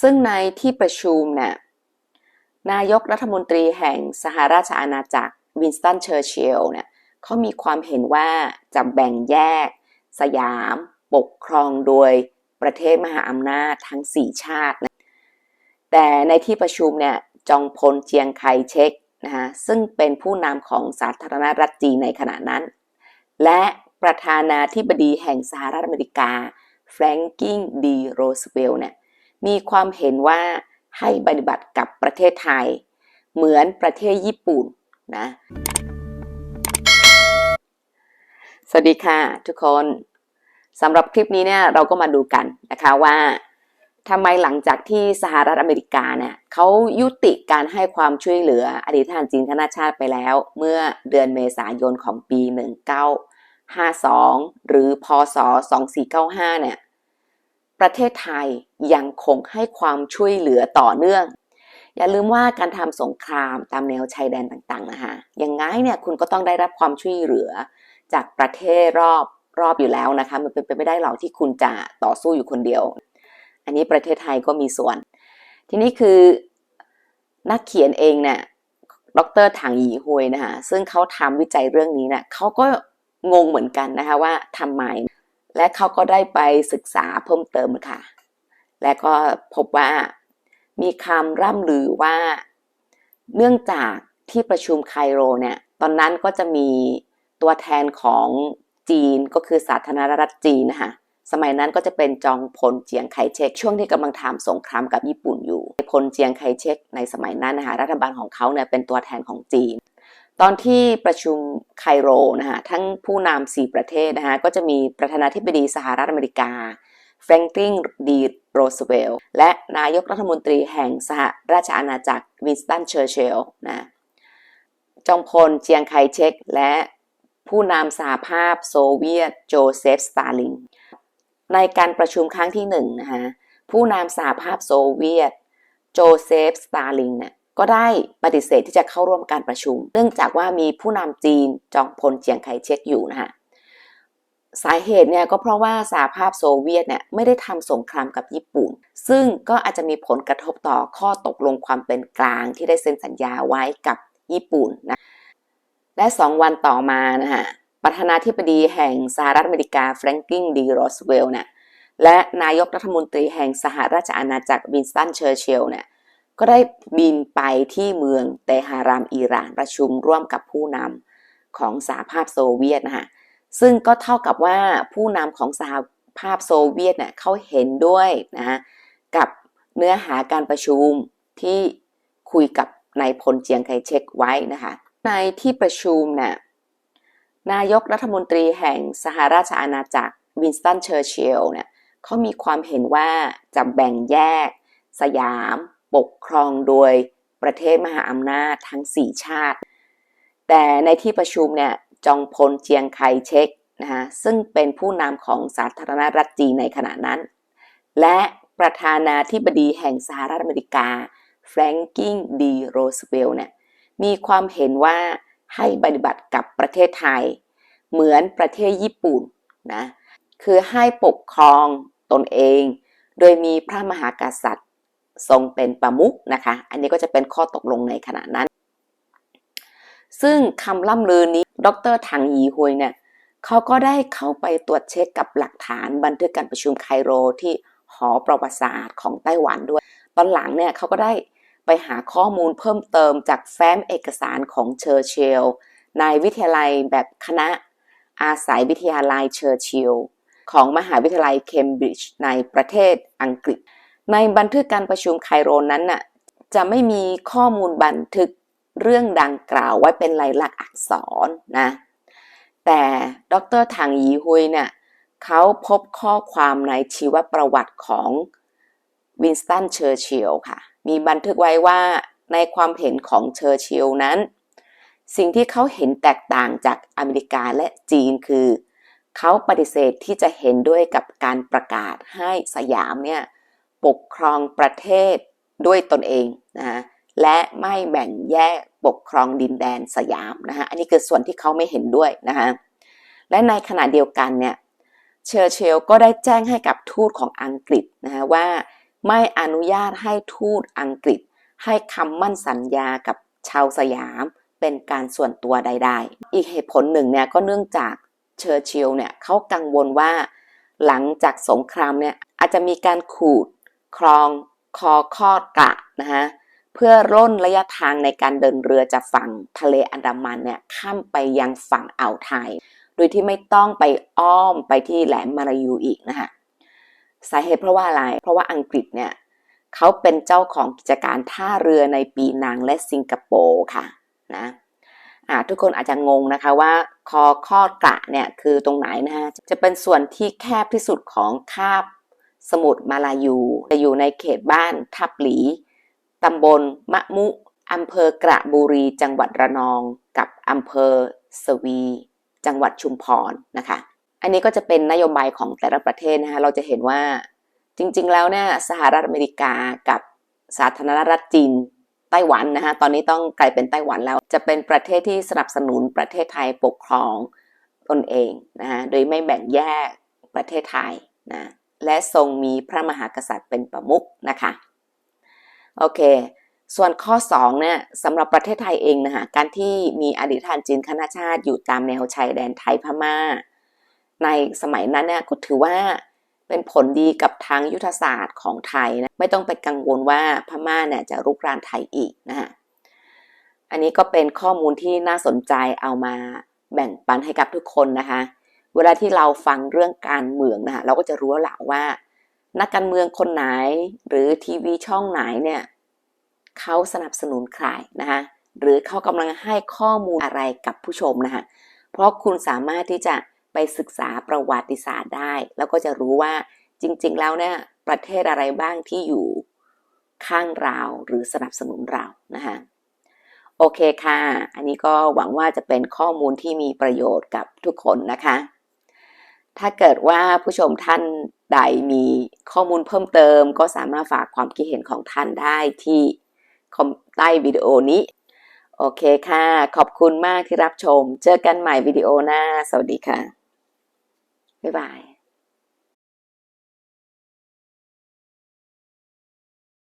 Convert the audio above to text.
ซึ่งในที่ประชุมเนี่ยนายกรัฐมนตรีแห่งสหราชอาณาจักรวินสตันเชอร์ชิลเนี่ยเขามีความเห็นว่าจะแบ่งแยก สยามปกครองโดยประเทศมหาอำนาจทั้ง 4 ชาตินะแต่ในที่ประชุมเนี่ยจองพลเจียงไคเชกนะคะซึ่งเป็นผู้นำของสาธารณรัฐจีนในขณะนั้น และประธานาธิบดีแห่งสหรัฐอเมริกาแฟรงกิงดีโรสเวลล์เนี่ย มีความเห็นว่าให้ปฏิบัติกับประเทศไทย เหมือนประเทศญี่ปุ่นนะ สวัสดีค่ะทุกคนสำหรับคลิปนี้เนี่ยเราก็มาดูกันนะคะว่าทำไมหลังจากที่สหรัฐอเมริกาเนี่ยเขายุติการให้ความช่วยเหลืออดีตทหารจีนคณะชาติไปแล้ว เมื่อเดือนเมษายนของปี 1952 หรือพศ 2495 เนี่ย ประเทศไทยยังคงให้ความช่วยเหลือต่อเนื่อง อย่าลืมว่าการทำสงครามตามแนวชายแดนต่างๆนะคะย่างง่ายเนี่ยคุณก็ต้องได้รับความช่วยเหลือ จากประเทศรอบรอบอยู่แล้วนะคะมันเป็นไปไม่ได้หรอกที่คุณจะต่อสู้อยู่คนเดียว อันนี้ประเทศไทยก็มีส่วน ทีนี้คือนักเขียนเองเนี่ยดรถังหยีฮวยนะคะซึ่งเขาทำวิจัยเรื่องนี้เนี่ยเขาก็งงเหมือนกันนะคะว่าทำไม และเขาก็ได้ไปศึกษาเพิ่มเติมค่ะ และก็พบว่ามีคำร่ำลือว่า เนื่องจากที่ประชุมไคโรเนี่ย ตอนนั้นก็จะมีตัวแทนของจีนก็คือสาธารณรัฐจีนนะคะสมัยนั้นก็จะเป็นจองพลเจียงไคเชกช่วงที่กำลังทำสงครามกับญี่ปุ่นอยู่พลเจียงไคเชกในสมัยนั้นนะคะรัฐบาลของเขาเนี่ยเป็นตัวแทนของจีน ตอนที่ประชุมไคโรนะคะทั้งผู้นำสี่ประเทศนะคะก็จะมีประธานาธิบดีสหรัฐอเมริกาแฟรงคลินดีโรสเวลล์และนายกรัฐมนตรีแห่งสหราชอาณาจักรวินสตันเชอร์เชลล์นะจองพลเจียงไคเชกและผู้นำสหภาพโซเวียตโจเซฟสตาลินในการประชุมครั้งที่หนึ่งนะคะผู้นำสหภาพโซเวียตโจเซฟสตาลินเนี่ย ก็ได้ปฏิเสธที่จะเข้าร่วมการประชุม เนื่องจากว่ามีผู้นำจีนจองพลเจียงไคเชกอยู่นะคะสาเหตุเนี่ยก็เพราะว่าสหภาพโซเวียตเนี่ยไม่ได้ทำสงครามกับญี่ปุ่น ซึ่งก็อาจจะมีผลกระทบต่อข้อตกลงความเป็นกลางที่ได้เซ็นสัญญาไว้กับญี่ปุ่นนะและสองวันต่อมานะคะประธานาธิบดีแห่งสหรัฐอเมริกาแฟรงกิงดีโรสเวลล์เนี่ยและนายกรัฐมนตรีแห่งสหราชอาณาจักรวินสตันเชอร์ชิลล์เนี่ย ก็ได้บินไปที่เมืองเตหะรามอิหร่านประชุมร่วมกับผู้นำของสหภาพโซเวียตนะคะซึ่งก็เท่ากับว่าผู้นำของสหภาพโซเวียตเนี่ยเขาเห็นด้วยนะกับเนื้อหาการประชุมที่คุยกับนายพลเจียงไคเชกไว้นะคะในที่ประชุมนี่ยนายกรัฐมนตรีแห่งสหราชอาณาจักรวินสตันเชอร์ชิลล์เนี่ยเขามีความเห็นว่าจะแบ่งแยกสยาม ปกครองโดยประเทศมหาอำนาจทั้ง 4 ชาติ แต่ในที่ประชุมเนี่ยจองพลเจียงไคเชกนะคะซึ่งเป็นผู้นำของสาธารณรัฐจีนในขณะนั้น และประธานาธิบดีแห่งสหรัฐอเมริกาแฟรงกิงดีโรสเวลล์เนี่ยมีความเห็นว่าให้ปฏิบัติกับประเทศไทย เหมือนประเทศญี่ปุ่นนะคือให้ปกครองตนเอง โดยมีพระมหากษัตริย์ ทรงเป็นประมุขนะคะ อันนี้ก็จะเป็นข้อตกลงในขณะนั้น ซึ่งคำล่ำลือนี้ ดรถังยีฮวยเนี่ยเขาก็ได้เข้าไปตรวจเช็คกับหลักฐานบันทึกการประชุมไคโรที่หอประวัติศาสตร์ของไต้หวันด้วย ตอนหลังเนี่ยเขาก็ได้ไปหาข้อมูลเพิ่มเติมจากแฟ้มเอกสารของเชอร์ชิลในวิทยาลัยแบบคณะอาศัยวิทยาลัยเชอร์ชิลของมหาวิทยาลัยเคมบริดจ์ในประเทศอังกฤษ ในบันทึกการประชุมไคโรนั้นน่ะจะไม่มีข้อมูลบันทึกเรื่องดังกล่าวไว้เป็นลายลักษณ์อักษรนะแต่ดรทางยีฮุยเนี่ยเขาพบข้อความในชีวประวัติของวินสตันเชอร์ชิลค่ะ มีบันทึกไว้ว่าในความเห็นของเชอร์ชิลนั้น สิ่งที่เขาเห็นแตกต่างจากอเมริกาและจีนคือ เขาปฏิเสธที่จะเห็นด้วยกับการประกาศให้สยามเนี่ย ปกครองประเทศด้วยตนเองนะและไม่แบ่งแยกปกครองดินแดนสยามนะคะอันนี้คือส่วนที่เขาไม่เห็นด้วยนะคะและในขณะเดียวกันเนี่ยเชอร์เชลก็ได้แจ้งให้กับทูตของอังกฤษนะคะว่าไม่อนุญาตให้ทูตอังกฤษ ให้คำมั่นสัญญากับชาวสยามเป็นการส่วนตัวใด ๆ อีกเหตุผลหนึ่งเนี่ยก็เนื่องจากเชอร์ชิลเนี่ยเขากังวลว่า หลังจากสงครามเนี่ยอาจจะมีการขูด คลองคอคอดกะนะฮะเพื่อร่นระยะทางในการเดินเรือจากฝั่งทะเลอันดามันเนี่ยข้ามไปยังฝั่งอ่าวไทย โดยที่ไม่ต้องไปอ้อมไปที่แหลมมาลายูอีกนะคะสาเหตุเพราะว่าอะไร เพราะว่าอังกฤษเนี่ยเขาเป็นเจ้าของกิจการท่าเรือในปีนังและสิงคโปร์ค่ะนะทุกคนอาจจะงงนะคะว่าคอคอดกะเนี่ยคือตรงไหนนะฮะจะเป็นส่วนที่แคบที่สุดของคาบ สมุทรมาลายูจะอยู่ในเขตบ้านทับหลี ตำบลมะมุอำเภอกระบุรีจังหวัดระนอง กับอำเภอสวี จังหวัดชุมพรนะคะ อันนี้ก็จะเป็นนโยบายของแต่ละประเทศนะคะเราจะเห็นว่าจริงๆแล้วเนี่ยสหรัฐอเมริกากับสาธารณรัฐจีนไต้หวันนะคะตอนนี้ต้องกลายเป็นไต้หวันแล้ว จะเป็นประเทศที่สนับสนุนประเทศไทยปกครองตนเองนะคะโดยไม่แบ่งแยกประเทศไทยนะ และทรงมีพระมหากษัตริย์เป็นประมุขนะคะ โอเค ส่วนข้อ2เนี่ยสำหรับประเทศไทยเองนะคะการที่มีอดีตทหารจีนคณะชาติอยู่ตามแนวชายแดนไทยพม่า ในสมัยนั้นเนี่ยก็ถือว่าเป็นผลดีกับทางยุทธศาสตร์ของไทยนะไม่ต้องไปกังวลว่าพม่าเนี่ยจะรุกรานไทยอีกนะคะอันนี้ก็เป็นข้อมูลที่น่าสนใจเอามาแบ่งปันให้กับทุกคนนะคะ เวลาที่เราฟังเรื่องการเมืองนะคะเราก็จะรู้แล้วล่ะว่า นักการเมืองคนไหนหรือทีวีช่องไหนเนี่ยเขาสนับสนุนใครนะคะหรือเขากำลังให้ข้อมูลอะไรกับผู้ชมนะคะเพราะคุณสามารถที่จะไปศึกษาประวัติศาสตร์ได้ แล้วก็จะรู้ว่าจริง ๆ แล้วเนี่ยประเทศอะไรบ้างที่อยู่ข้างเราหรือสนับสนุนเรานะคะโอเคค่ะ อันนี้ก็หวังว่าจะเป็นข้อมูลที่มีประโยชน์กับทุกคนนะคะ ถ้าเกิดว่าผู้ชมท่านใดมีข้อมูลเพิ่มเติม ก็สามารถฝากความคิดเห็นของท่านได้ที่ใต้วิดีโอนี้ โอเคค่ะ ขอบคุณมากที่รับชม เจอกันใหม่วิดีโอหน้า สวัสดีค่ะ บ๊ายบาย